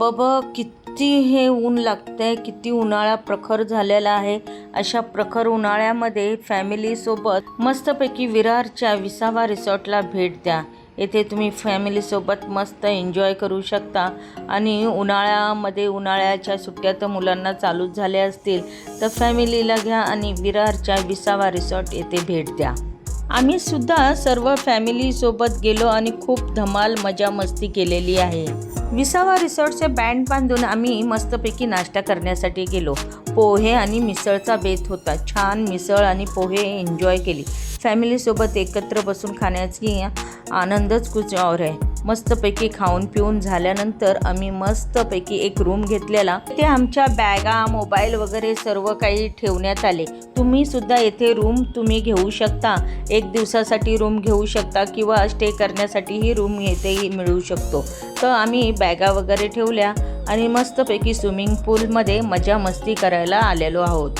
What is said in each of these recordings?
बाबा किती हे ऊन लागतंय किती उन्हाळा प्रखर झालेला आहे. अशा प्रखर उन्हाळ्यामध्ये फॅमिलीसोबत मस्तपैकी विरारच्या विसावा रिसॉर्टला भेट द्या. येथे तुम्ही फॅमिलीसोबत मस्त एन्जॉय करू शकता. आणि उन्हाळ्यामध्ये उन्हाळ्याच्या सुट्ट्या तर मुलांना चालूच झाल्या असतील तर फॅमिलीला घ्या आणि विरारच्या विसावा रिसॉर्ट येथे भेट द्या. आम्ही सुद्धा सर्व फॅमिलीसोबत गेलो आणि खूप धमाल मजा मस्ती केलेली आहे. विसावा रिसॉर्टचे बँड बांधून आम्ही मस्तपैकी नाश्ता करण्यासाठी गेलो. पोहे आणि मिसळचा बेत होता. छान मिसळ आणि पोहे एन्जॉय केली. फॅमिलीसोबत एकत्र बसून खाण्याची आनंदच कुछ और आहे मस्तपैकी खाऊन पिऊन झाल्यानंतर आम्ही मस्तपैकी एक रूम घेतलेला. ते आमच्या बॅगा मोबाईल वगैरे सर्व काही ठेवण्यात आले. तुम्ही सुद्धा येथे रूम तुम्ही घेऊ शकता. एक दिवसासाठी रूम घेऊ शकता किंवा स्टे करण्यासाठीही रूम येथेही मिळू शकतो. तर आम्ही बॅगा वगैरे ठेवल्या आणि मस्तपैकी स्विमिंग पूलमध्ये मजा मस्ती करायला आलेलो आहोत.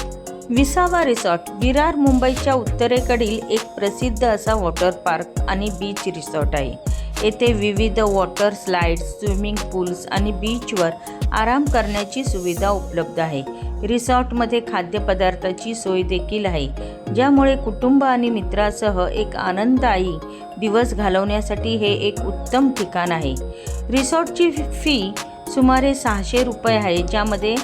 विसावा रिसॉर्ट विरार मुंबईच्या उत्तरेकडील एक प्रसिद्ध असा वॉटर पार्क आणि बीच रिसॉर्ट आहे. येथे विविध वॉटर स्लाइड्स स्विमिंग पूल्स आणि बीचवर आराम करण्याची सुविधा उपलब्ध आहे. रिसॉर्टमध्ये खाद्यपदार्थाची सोय देखील आहे ज्यामुळे कुटुंब आणि मित्रासह एक आनंददायी दिवस घालवण्यासाठी हे एक उत्तम ठिकाण आहे. रिसॉर्टची फी सुमारे सहाशे रुपये आहे ज्यामध्ये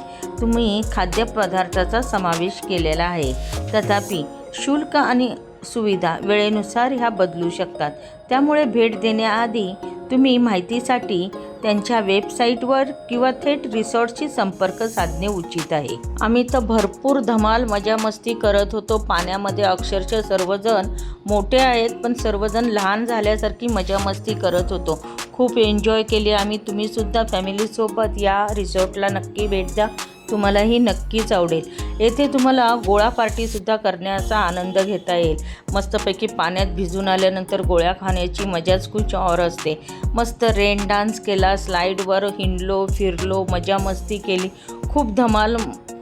तुम्ही खाद्यपदार्थाचा समावेश केलेला आहे. तथापि शुल्क आणि सुविधा वेळेनुसार ह्या बदलू शकतात. त्यामुळे भेट देण्याआधी तुम्ही माहितीसाठी त्यांच्या वेबसाईटवर किंवा थेट रिसॉर्टशी संपर्क साधणे उचित आहे. आम्ही तर भरपूर धमाल मजा मस्ती करत होतो. पाण्यामध्ये अक्षरशः सर्वजण मोठे आहेत पण सर्वजण लहान झाल्यासारखी मजा मस्ती करत होतो. खूप एन्जॉय केली आम्ही. तुम्हीसुद्धा फॅमिलीसोबत या रिसॉर्टला नक्की भेट द्या. तुम्हालाही नक्कीच आवडेल. येथे तुम्हाला गोळा पार्टीसुद्धा करण्याचा आनंद घेता येईल. मस्तपैकी पाण्यात भिजून आल्यानंतर गोळ्या खाण्याची मजाच खूप और असते. मस्त रेन डान्स केला स्लाईडवर हिंडलो फिरलो मजा मस्ती केली. खूप धमाल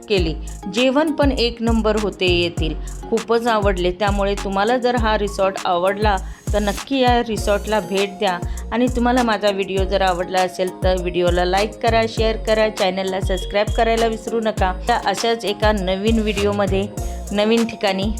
केली. जेवण पण एक नंबर होते येथील खूपच आवडले. त्यामुळे तुम्हाला जर हा रिसॉर्ट आवडला तर नक्की या रिसॉर्टला भेट द्या. आणि तुम्हाला माझा व्हिडिओ जर आवडला असेल तर व्हिडिओला लाईक करा शेअर करा चॅनलला सबस्क्राईब करायला विसरू नका. तर अशाच एका नवीन व्हिडिओमध्ये नवीन ठिकाणी